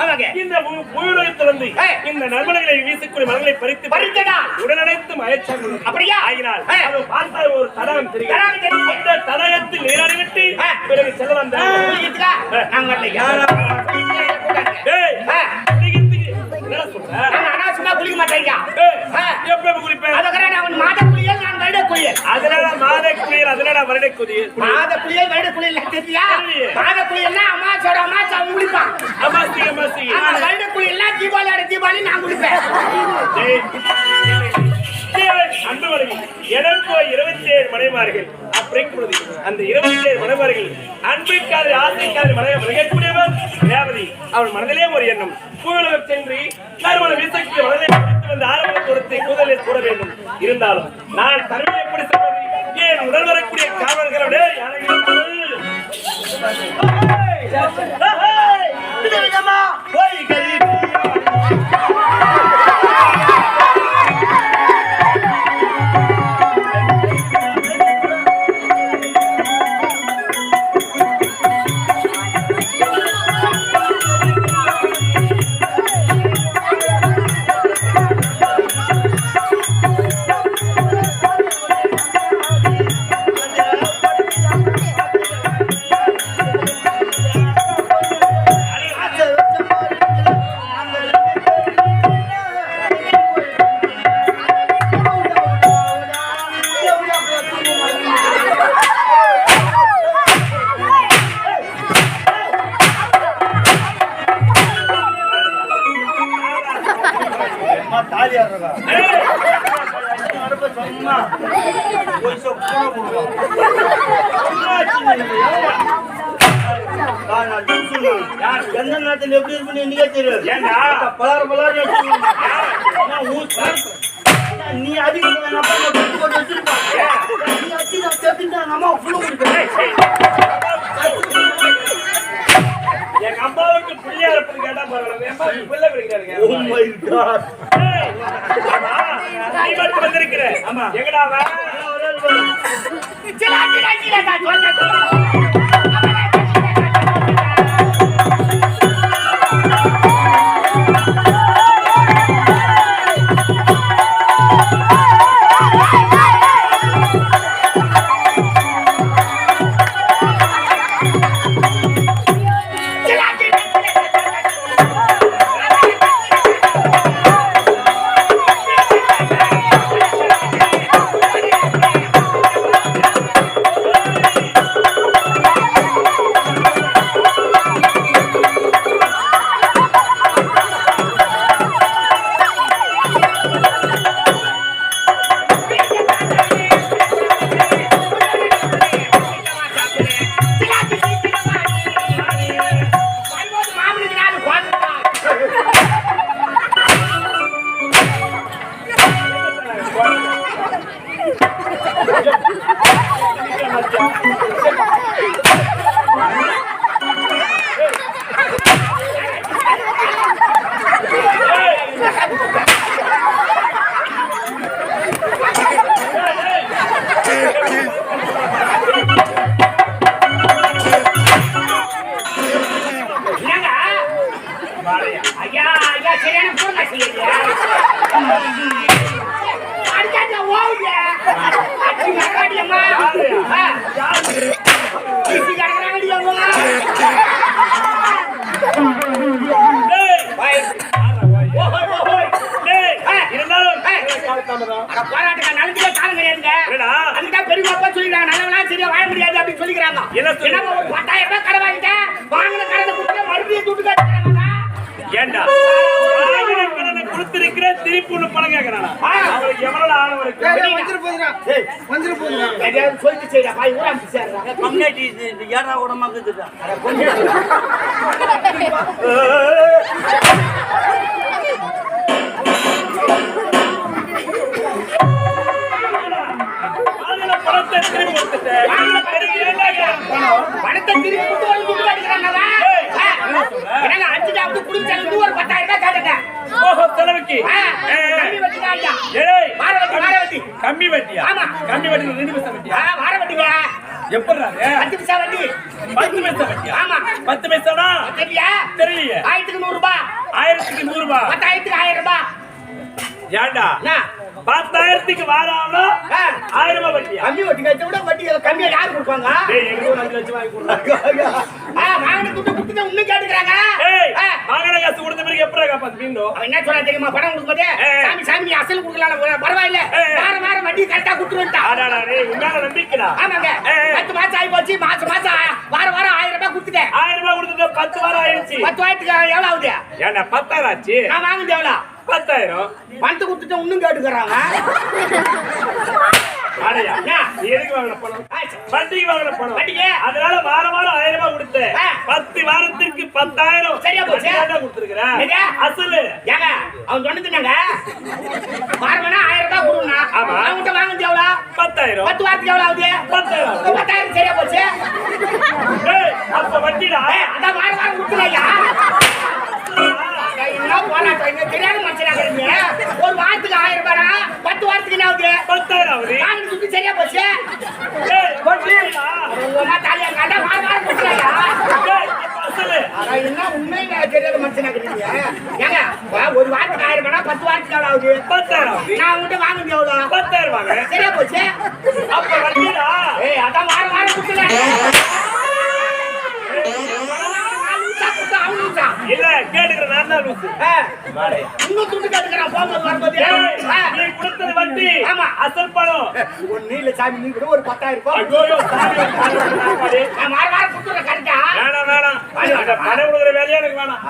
ஆமாங்க. இந்த ஏ. இந்த நறுமணங்களை வீசக்கூடிய மலர்களை பறித்து பறித்ததா? உடனடைத்து மயச்சாங்க அப்படியா? ஆகினால். அது பார்த்தால் ஒரு தடகம் தெரியும். அந்த தடகத்தில் நீராடி விட்டு ஏ. பிறகு செல்ல வந்த புரியுதுக்கா? நாங்க வரலையா? ஏய் ஆ. குளிக்கிறதுக்கு என்னடா சொல்ற குளிக்க மாட்டேங்க. எப்ப குளிப்பேன் நான் அவன் மாத குளியல் நான் வருட குளியல் அதனால மாத குளியல் அதனால வருட குளியல் மாத குளியல் வருட குளியல் தெரியா தெரியலையே. மாத குளியல்னா அம்மாச்சோட அம்மாச்சா அவன் குளிப்பான் அமாசி அமாசி ஆமா வருட குளியல்னா தீபாவளி தீபாவளி நான் அன்புமணிகள், எனக்கோ இருபத்தி ஏழு மனைமார்கள் அப்படிங்கும் பொழுது அந்த இருபத்தி ஏழு மனைமார்கள் அன்பிற்காது ஆசைக்காது மனை விளையக்கூடியவர் ரேவதி அவன் மனதிலே ஒரு எண்ணம் பூவுலகம் சென்று வந்து ஆரம்ப தூரத்தை கூதலில் கூட வேண்டும் இருந்தாலும் நான் தருவை எப்படி சொல்வது ஏன் உடல் வரக்கூடிய காவல்களோட எந்த நேரத்தில் எப்படி இருக்குன்னு எனக்கே தெரியாது ஏண்டா? பலார பலார நீ அதிகம் போட்டு வச்சிருப்பான் நீ அத்தி நான் செத்துட்டா அம்மா ஃபுல்லு கொடுப்பேன். எங்க அம்மாவுக்கு பிள்ளையா இருப்பது கேட்டா அம்மாவுக்கு பிள்ளை பிடிக்கிறாருங்க ஓ மை காட் ஏய், ஆமா, நீ மட்டும் வந்திருக்கிற. எங்கடா போராட்டக்கார நடந்துக்க காலம் கிடையாதுங்க அதுதான் பெரியப்பா சொல்லிக்கிறாங்க நல்லவனா சரியா வாழ முடியாது அப்படின்னு சொல்லிக்கிறாங்க. என்ன ஒரு பத்தாயிரம் ரூபாய் கடை வாங்கிட்டேன். வாங்கின கடனை கொடுத்து மறுபடியும் துட்டு கட்டுறாங்க ஏண்டா? கொடுத்திருக்கிறேன், திருப்பி ஒண்ணு பணம் கேட்கறானா? அவளுக்கு எவ்வளவு? எதையாவது சொல்லிட்டு செய்யறா பாய் ஊரா சேர்றாங்க கம்யூனிட்டி ஏடா உடமாக்குதுடா வாங்கின பணத்தை திருப்பி கொடுத்துட்டேன். பணத்தை திருப்பி கொடுத்து ஒரு துட்டு கட்டுறாங்களா என்னங்க அஞ்சுட்டாவது குடும்ப செலவு ஒரு பத்தாயிரம் ரூபாய் ஓஹோ, செலவுக்கு. கம்மி வட்டியா. கம்மி வட்டி ரெண்டு பைசா வட்டியா? வார வட்டிங்க எப்படிடா அது? பத்து பைசா வட்டி. பத்து பைசா வட்டியா? ஆமா. பத்து பைசாடா தெரியல தெரியலையே. ஆயிரத்துக்கு நூறு ரூபாய் ஆயிரத்துக்கு நூறு ரூபாய் பத்தாயிரத்துக்கு ஆயிரம் ரூபாய் என்ன? பத்தாயிரத்துக்கு வாராமலோ ஆ, ஆயிரம் ரூபாய் வட்டியா? கம்மி வட்டி கட்ட விட வட்டி கம்மியா யாரு கொடுப்பாங்க? அஞ்சு லட்சம் வாங்கி ஆ, வாங்கின துட்டு கொடுத்துட்டு இன்னும் கேட்டுக்கிறாங்க. வாங்கின காசு கொடுத்த பிறகு எப்படா காப்பாத்து மீண்டும் என்ன சொல்ல தெரியுமா? பணம் கொடுக்கும்போது. சாமி சாமி அசல் கொடுக்கலாம் பரவாயில்ல. ஏய். வாரம் வட்டி கரெக்டா டேய் உன்னால ஆமாங்க. பத்து மாசம் ஆகி போச்சு மாசம் மாசம் ஆ- வாரம் ஆயிரம் ரூபாய் கொடுத்துட்டேன். ஆயிரம் ரூபாய் கொடுத்துட்டு பத்து வாரம் ஆயிடுச்சு. பத்து வாரத்துக்கு எவ்வளவு ஆகுது? ஏன்டா பத்தாயிரம் ஆச்சு? நான் வாங்குது எவ்வளவு? பத்தாயிரம். பணத்தை கொடுத்துட்டு இன்னும் கேட்டுக்கிறாங்க. வட்டிக்கு வாங்கின பணம்? அதனால வாரம் வாரம் ஆயிரம் ரூபாய் கொடுத்தேன். பத்து வாரத்திற்கு பத்தாயிரம். சரியா போச்சு. கொடுத்துருக்கிறேன்? அசலு. ஏங்க அவன் சொன்னதுனாங்க வாரம் வேணா ஆயிரம் ரூபாய் கொடுங்கண்ணா ஆமா. அவன்கிட்ட வாங்குது எவ்வளவு பத்தாயிரம். பத்து வாரத்துக்கு எவ்வளவு ஆகுது? பத்தாயிரம். பத்தாயிரம் சரியா போச்சு? அப்ப வட்டிடா. அதான் வாரம் என்ன போராட்டம். இங்க தெரியாத மனுஷனாக இருக்கீங்க ஒரு வாரத்துக்கு ஆயிரம் ரூபாய்னா பத்து வாரத்துக்கு என்ன ஆகுது? பத்தாயிரம் ஆகுது. வாங்கி சுத்தி சரியா போச்சு? தாலியா காட்டா வாரம் வாரம் அட, என்ன உண்மையில தெரியாத மனுஷனாக இருக்கீங்க ஏங்க ஒரு வாரத்துக்கு ஆயிரம் ரூபாய்னா பத்து வாரத்துக்கு எவ்வளவு ஆகுது? பத்தாயிரம் நான் உங்ககிட்ட வாங்குது எவ்வளவு? பத்தாயிரம் வாங்க. சரியா போச்சு? அப்ப ஏய் அதான் வாரம் வாரம் கொடுத்துல இல்ல கேட்டுக்கிற நான் தான் லூசு. இன்னும் துண்டு கேட்டுக்கிறான் போகும்போது வரும்போது ஏய், ஆ. நீ கொடுத்தது வட்டி. ஆமா. அசல் பணம் இல்ல சாமி நீ கூட ஒரு பத்தாயிரம் ரூபாய். கரெக்டா? வேணாம் வேணாம். பணம் கொடுக்குற வேலையே எனக்கு வேணாம்.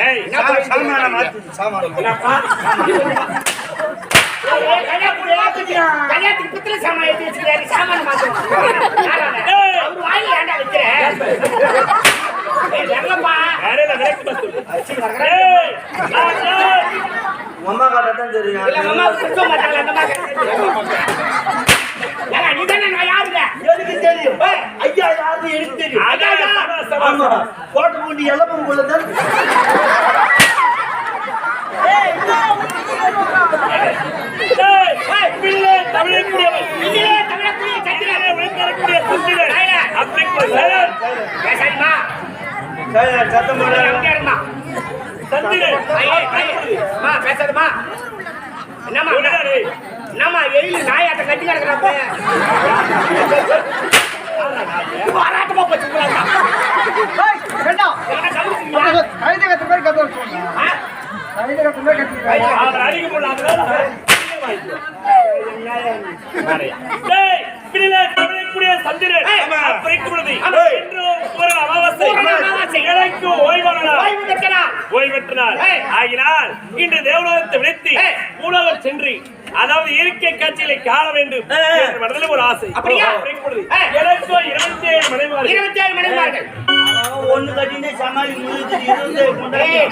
ஏய் என்ன போய் சாமான மாத்து. சாமான. என்னப்பா ஏய், கல்யாணத்துக்கு பித்தளை சாமான் எடுத்து வச்சுக்கிறாரு சாமான மாத்துவோம் யாரால? ஏய். அவர் வாயில ஏன்டா வைக்கிற? அம்மா காட்ட தான் தெரியும். போட்டு பூண்டி எல்லப்பம் போல தான். ஏய், ஏய், பிள்ளை தமிழக்கூடியவன். இந்தியிலே தமிழக்கூடிய சத்தம் பேசாதம்மா. என்னம்மா? என்னம்மா எழில் நாயாட்ட கட்டி கிடக்குறப்ப பாராட்டமா போச்சு உங்களால. வேண்டாம் என்ன கவனிச்சிங்களா? கழுதை கத்து பேர் கத்து வச்சுக்கோங்க ஆ? கழுதை கத்து பேர் அவர் அடிக்க தமிழக்கூடிய சந்திரன். பூரண அமாவாசை. எனக்கு ஓய்வான நாள். ஓய்வு பெற்றனா? ஓய்வெற்ற நாள். ஏய். ஆகினால் இன்று தேவலோகத்தை விடுத்து ஏய். பூலோகம் சென்று அதாவது இயற்கை காட்சிகளை காண வேண்டும் மனதில் ஒரு ஆசை அப்படியா? எனக்கோ இருபத்தி ஏழு மனைவார்கள் இருபத்தி ஏழு மணிமார்கள். ஒண்ணு கட்டினே சமாளி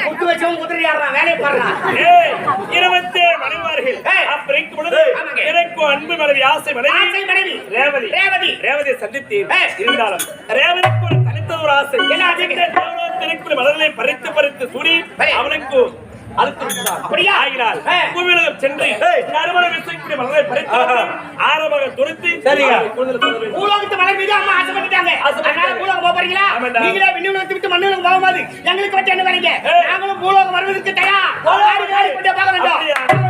குத்து வச்சவன் குதிரை ஆடுறான், வேலையை பாடுறான். இருபத்தி ஏழு மனைவார்கள். அப்படிங்கும் பொழுது. எனக்கோ அன்பு மனைவி ஆசை மனைவி ஆசை மனைவி. ரேவதி ரேவதி. ரேவதியை சந்தித்தேன். இருந்தாலும் ரேவதிக்கு ஒரு தனித்த ஒரு ஆசை? இந்த தேவலோகத்திற்கு மலர்களை பறித்து பறித்து சூடி. அவனுக்கு பூமியுலகம் சென்று. நறுமண விசைக்கூடிய மலர்களை பறித்து. ஆரமாக துருத்தி. பூலோகத்து மலர் மீது அம்மா ஆசைப்பட்டுட்டாங்க. அதனால பூலோகம் போக போறீங்களா? நீங்களே விண்ணுலகத்தை விட்டு மண்ணுலகம் போகும்போது எங்களுக்கு வச்சு என்ன வரீங்க? நாங்களும் பூலோகம் வருவதற்கு தயார். போக வேண்டும்.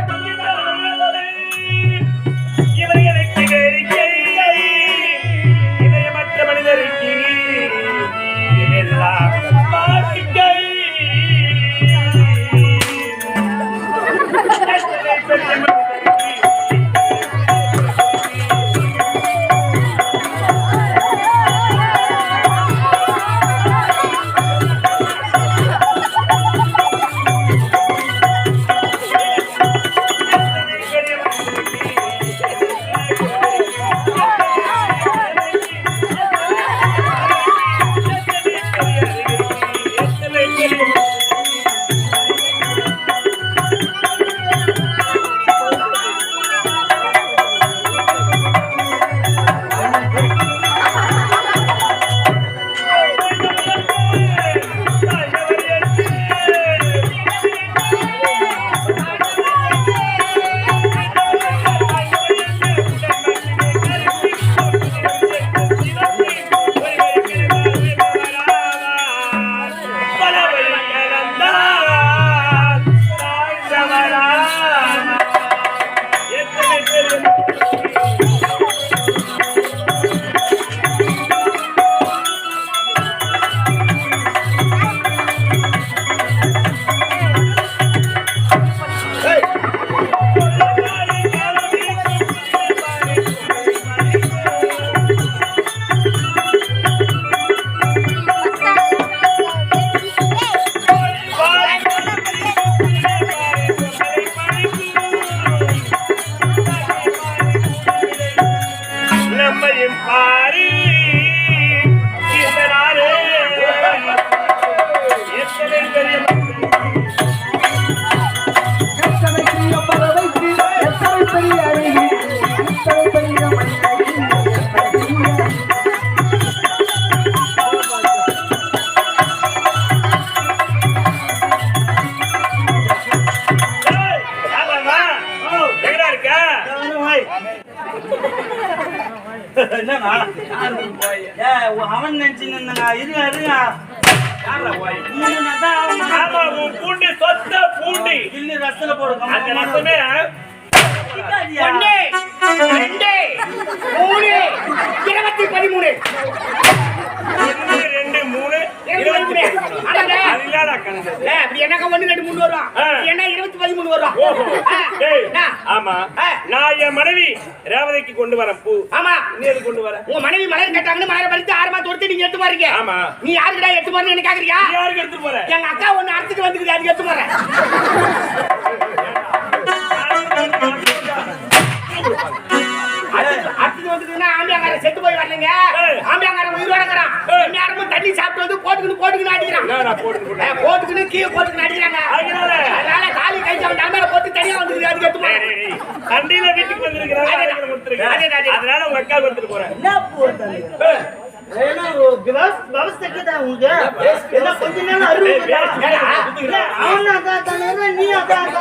கிள்ளி ரசத்துல போடு, அந்த பிடிக்காதியா? ஒண்ணு. ரெண்டு. மூணு. இருபத்தி பதிமூணு. மனைவி ரேவதிக்கு கொண்டு வரேன் பூ. ஆமா. நீ எது கொண்டு வர? உங்க மனைவி மலர் கட்டாங்கன்னு மலர் பறித்து ஆறு மாதம் கொடுத்து நீங்க எடுத்து பாருங்க ஆமா. நீ யாருக்கிட்ட எடுத்து போறேன்னு எனக்கு கேக்குறியா? யாருக்கு எடுத்து போற? எங்க அக்கா ஒண்ணு அடுத்துக்கு வந்துக்குது அதுக்கு எடுத்து போறேன். செத்து போய் வரலைங்க. ஆம்பியாங்காரன் உயிரோடங்கிறான். நேரமும் தண்ணி சாப்பிட்டு வந்து போட்டுக்கின்னு போட்டுக்கின்னு அடிக்கிறான் என்னடா போட்டு போட்டு ஏய், போட்டுக்கின்னு கீழே போட்டுக்கின்னு அடிக்கிறாங்க அதனால? அதனால காலி கை அவன் தலைமையில போட்டு தனியா போறேன் டேய், டேய். சண்டையில வீட்டுக்கு வந்திருக்கிறாங்க அதே அதே, அதே. அதனால உங்க அக்கா கொடுத்துட்டு போறேன்? ஏன்னா, ஒரு விவஸ்- விவசாய கேட்டா உனக்கு? என்ன கொஞ்ச இருக்கா? இல்ல, அவனும் அதான் தந்துக்கிறான், நீ அதான்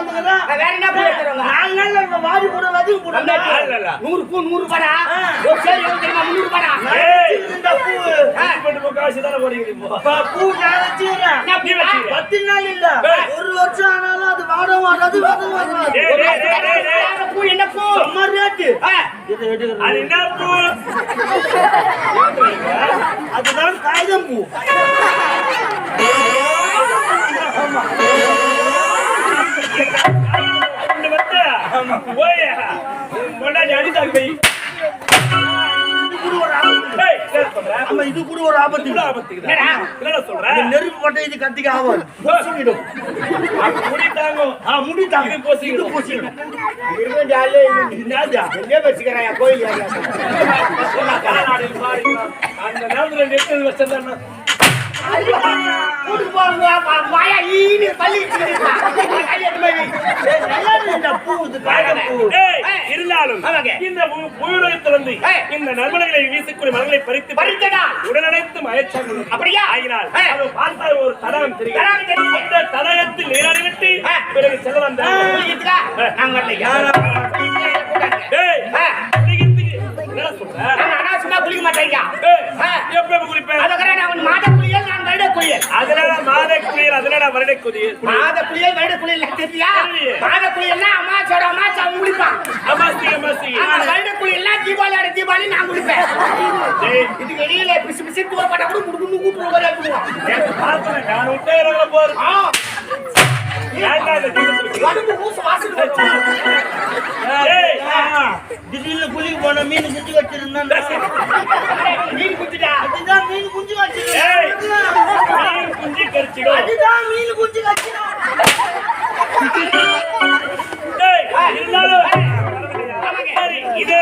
வாரி போட வதக்கி போடுறா. நூறு பூ நூறு. ஒரு சேரி தெரியுமா முந்நூறு. இந்த பூ காசு தானே பூ நான் வச்சுக்கிறேன். பத்து நாள் இல்ல. ஒரு வருஷம் ஆனாலும் அது வாட மாட்டாது வாட மாட்டாது டேய், டேய், டேய், டேய், டேய். பூ என்ன பூ செம்ம ரேட்டு ஆ, இதை எடுக்கிறேன். அது என்ன பூ அதுதான் பூ கொண்டு வந்தா? ஓய்யா. கொண்டாடி அடித்தாங்க போய். ஆபத்து? ஆமா இது கூட ஒரு ஆபத்து இவ்வளவு ஆபத்துக்குதா? என்னடா? சொல்ற? நெருப்பு பட்டை இது கத்திக்க அப்ப முடித்தாங்க. முடித்தாங்க இது பொசுங்கிடும். இருந்தாலும். இந்த. இந்த நறுமணங்களை வீசக்கூடிய மரங்களை பறித்து பறித்ததா? உடனடைத்து மயச்சாங்க அப்படியா? ஆகினால் பார்த்தால் ஒரு தடாகம் தெரியும். அந்த தடாகத்தில் நீராடி விட்டு ஆ. பிறகு குளிக்கிறதுக்கா? நாங்க அனாவசியமா குளிக்க மாட்டேங்க. எப்ப குளிப்பேன்? அதுக்கப்புறம் நான் மாத குளியல் நான் வருட குளியல். அதனால மாத குளியல் அதனால வருட குளியல். மாத குளியல் வருட குளியல் தெரியா. மாத குளியல்னா அம்மாச்சோட அம்மாச்சா குளிப்பான் அமாஸ்திக ஆனா வருட குளியல்னா தீபாவளியோட தீபாவளி நான் குளிப்பேன் இது வெளியில பிசு பிசு தூர பட்டா கூட போய் எடுத்துக்குவான் பார்த்தேன் நான் விட்டே போற திடீர்னு குளிக்க போன மீன் குஞ்சு வச்சிருந்தான் மீன் குத்திட்டா அதுதான் மீன் குஞ்சு ஏய் குஞ்சு கரிச்சிடும் அதுதான் மீன் குஞ்சு வச்சிருந்தான் இருந்தாலும் இதே